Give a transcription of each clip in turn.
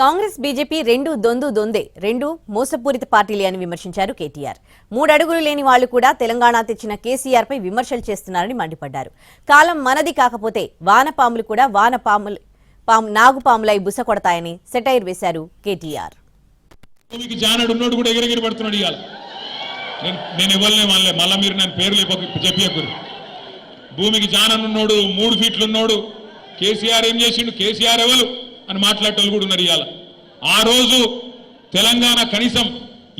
Congress BJP రెండు దొందు దొందే రెండు మోసపూరిత పార్టీలే అని విమర్శించారు కేటీఆర్. మూడడుగులు లేని వాళ్ళు కూడా తెలంగాణ తెచ్చిన కేసీఆర్ పై విమర్శలు చేస్తున్నారని మండిపడ్డారు. కాలం మనది కాకపోతే వానపాములు కూడా వానపాములు పాము నాగుపాములై బుస కొడతాయని సెటైర్ వేశారు కేటీఆర్. భూమికి జానడు కూడా ఎగిరెగిరి పడుతున్నాడు ఇవాళ నేను ఇవ్వలే వాళ్ళే మీరు నేను పేర్లు చెప్పకూరు భూమికి జాననున్నోడు మూడు ఫీట్లు కేసీఆర్ ఏం చేసిండు? కేసీఆర్ ఎవరు అని మాట్లాడేటోళ్ళు కూడా ఉన్నారు ఇవాళ. ఆ రోజు తెలంగాణ కనీసం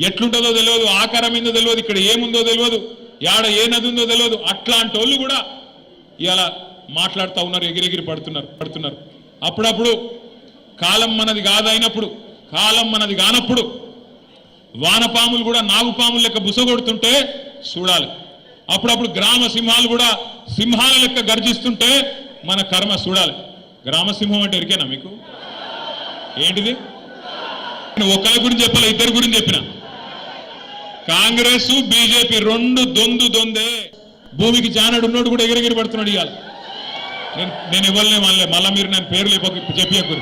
ఎట్లుంటుందో తెలియదు ఆకారం ఏందో తెలియదు ఇక్కడ ఏముందో తెలియదు యాడ ఏ నది ఉందో తెలియదు అట్లాంటి వాళ్ళు కూడా ఇవాళ మాట్లాడుతూ ఉన్నారు ఎగిరెగిరి పడుతున్నారు పడుతున్నారు. అప్పుడప్పుడు కాలం మనది కాదైనప్పుడు కాలం మనది కానప్పుడు వానపాములు కూడా నాగుపాములు లెక్క బుసగొడుతుంటే చూడాలి. అప్పుడప్పుడు గ్రామ సింహాలు కూడా సింహాల లెక్క గర్జిస్తుంటే మన కర్మ చూడాలి. గ్రామసింహం అంటే ఎరికేనా మీకు? ఏంటిది? నేను ఒకరి గురించి చెప్పాలి? ఇద్దరి గురించి చెప్పిన? కాంగ్రెస్ బీజేపీ రెండు దొందు దొందే. భూమికి జానడు ఉన్నోడు కూడా ఎగిరెగిరి పడుతున్నాడు ఇవాళ. నేను నేను ఇవ్వలే వాళ్ళే మళ్ళా మీరు నేను పేర్లు చెప్పకూరు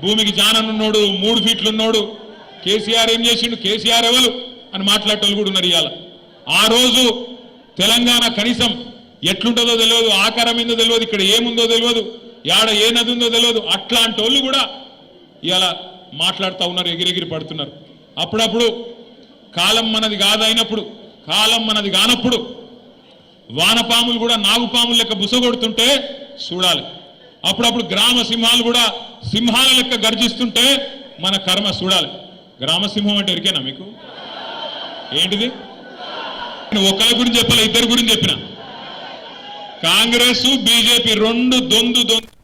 భూమికి జాననున్నోడు మూడు ఫీట్లు ఉన్నాడు. కేసీఆర్ ఏం చేసిండు? కేసీఆర్ ఎవరు? అని మాట్లాడేటోళ్ళు కూడా ఉన్నారు ఇవాళ. ఆ రోజు తెలంగాణ కనీసం ఎట్లుంటుందో తెలియదు ఆకారం ఏందో తెలియదు ఇక్కడ ఏముందో తెలియదు. యాడ ఏ నది ఉందో తెలియదు అట్లాంటి వాళ్ళు కూడా ఇలా మాట్లాడుతూ ఉన్నారు ఎగిరెగిరి పడుతున్నారు. అప్పుడప్పుడు కాలం మనది కాదైనప్పుడు కాలం మనది కానప్పుడు వానపాములు కూడా నాగుపాములు లెక్క బుసగొడుతుంటే చూడాలి. అప్పుడప్పుడు గ్రామ సింహాలు కూడా సింహాల లెక్క గర్జిస్తుంటే మన కర్మ చూడాలి. గ్రామ సింహం అంటే ఎరికేనా మీకు? ఏంటిది? నేను ఒకరి గురించి చెప్పాలి ఇద్దరి గురించి చెప్పిన. కాంగ్రెస్ బీజేపీ రెండు దొందు దొందు